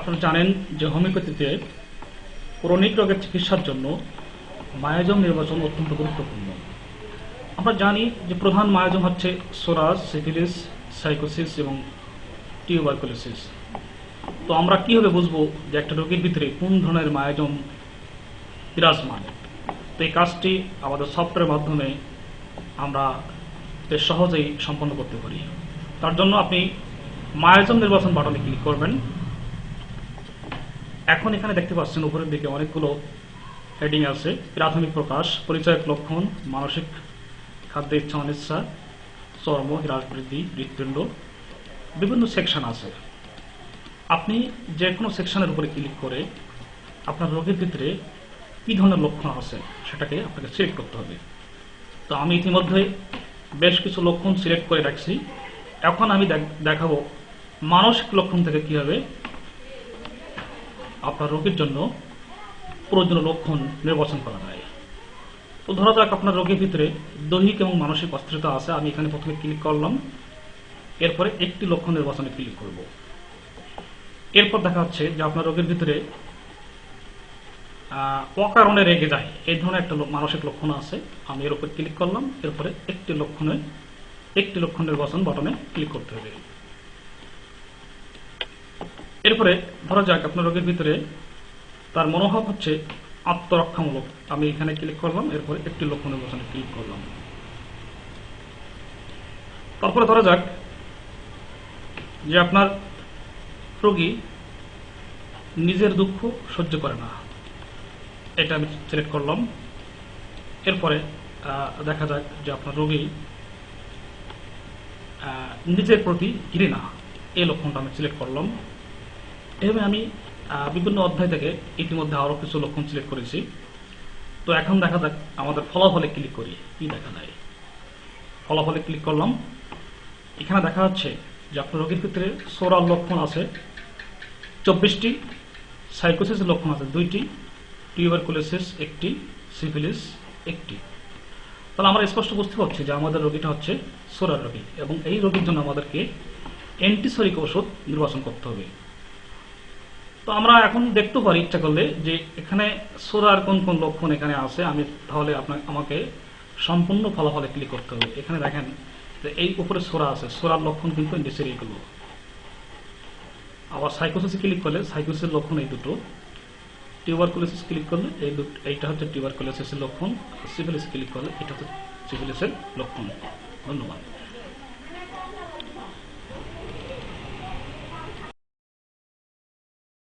আপনারা জানেন যে হোমিওপ্যাথিতে ক্রনিক রোগের চিকিৎসার জন্য মায়াজম নির্বাচন অত্যন্ত গুরুত্বপূর্ণ। আমরা জানি যে প্রধান মায়াজম হচ্ছে সোরাস, সিফিলিস, সাইকোসিস এবং টিউবারকুলোসিস। তো আমরা কীভাবে বুঝব যে একটা রোগীর ভিতরে কোন ধরনের মায়াজম বিরাজমান? তো এই কাজটি আমাদের সফটওয়্যারের মাধ্যমে আমরা বেশ সহজেই সম্পন্ন করতে পারি। তার জন্য আপনি মায়াজম নির্বাচন বাটনে ক্লিক করবেন। এখন এখানে দেখতে পাচ্ছেন উপরের দিকে অনেকগুলো হেডিং আছে। প্রাথমিক প্রকাশ, পরিচয়ক লক্ষণ, মানসিক খাদ্য ইচ্ছা অনিচ্ছা, চর্ম হ্রাস বৃদ্ধি হৃৎপিণ্ড, বিভিন্ন সেকশন আছে। আপনি যে কোনো সেকশনের উপরে ক্লিক করে আপনার রোগের ভিতরে কী ধরনের লক্ষণ আছে সেটাকে আপনাকে সিলেক্ট করতে হবে। তো আমি ইতিমধ্যে বেশ কিছু লক্ষণ সিলেক্ট করে রাখছি। এখন আমি দেখ- দেখাবো মানসিক লক্ষণ থেকে কীভাবে আপনার রোগীর জন্য প্রয়োজনীয় লক্ষণ নির্বাচন করা যায়। তো ধরা যাক আপনার রোগীর ভিতরে দৈহিক এবং মানসিক অস্থিরতা আছে, আমি এখানে প্রথমে ক্লিক করলাম। এরপরে একটি লক্ষণ নির্বাচনে ক্লিক করব। এরপর দেখা যাচ্ছে যে আপনার রোগীর ভিতরে অকারণে রেগে যায়। এই ধরনের একটা মানসিক লক্ষণ আছে, আমি এর উপর ক্লিক করলাম। এরপরে একটি লক্ষণে একটি লক্ষণ নির্বাচন বাটনে ক্লিক করতে হবে। এরপরে ধরা যাক আপনার রোগীর ভিতরে তার মনোভাব হচ্ছে আত্মরক্ষামূলক। আমি এখানে ক্লিক করলাম, এরপরে একটি লক্ষণ নির্বাচনে ক্লিক করলাম। তারপরে ধরা যাক যে আপনার রোগী নিজের দুঃখ সহ্য করে না। এটা আমি সিলেক্ট করলাম। এরপরে দেখা যাক যে আপনার রোগী নিজের প্রতি ঘৃণা। এই লক্ষণটা আমি সিলেক্ট করলাম। এভাবে আমি বিভিন্ন অধ্যায় থেকে ইতিমধ্যে আরও কিছু লক্ষণ সিলেক্ট করেছি। তো এখন দেখা যাক আমাদের ফলাফলে ক্লিক করি। কি দেখা যায়? ফলাফলে ক্লিক করলাম। এখানে দেখা যাচ্ছে যে আপনার রোগীর ক্ষেত্রে সোরাল লক্ষণ আছে। চব্বিশটি সাইকোসিসের লক্ষণ আছে দুইটি টিউবারকুলোসিস একটি সিফিলিস একটি। তাহলে আমরা স্পষ্ট বুঝতে পারছি যে আমাদের রোগীটা হচ্ছে সোরার রোগী এবং এই রোগীর জন্য আমাদেরকে অ্যান্টিসরিক ওষুধ নির্বাচন করতে হবে। তো আমরা এখন দেখতে পারি, ইচ্ছা করলে, যে এখানে সোরার কোন কোন লক্ষণ এখানে আছে, আমি তাহলে আপনার, আমাকে সম্পূর্ণ ফলাফলে ক্লিক করতে হবে। এখানে দেখেন যে এই উপরে সোরা আছে, সোরার লক্ষণ কিন্তু অ্যান্টিসেরিক এগুলো আবার সাইকোসিসে ক্লিক করলে সাইকোসিসের লক্ষণ এই দুটো। টিউবার টিউবারকুলোসিস ক্লিক করলে, এই দুটো, এইটা হচ্ছে টিউবার টিউবারকুলোসিসের লক্ষণ সিভিলিস ক্লিক করলে, এটা হচ্ছে সিভিলিসের লক্ষণ। ধন্যবাদ।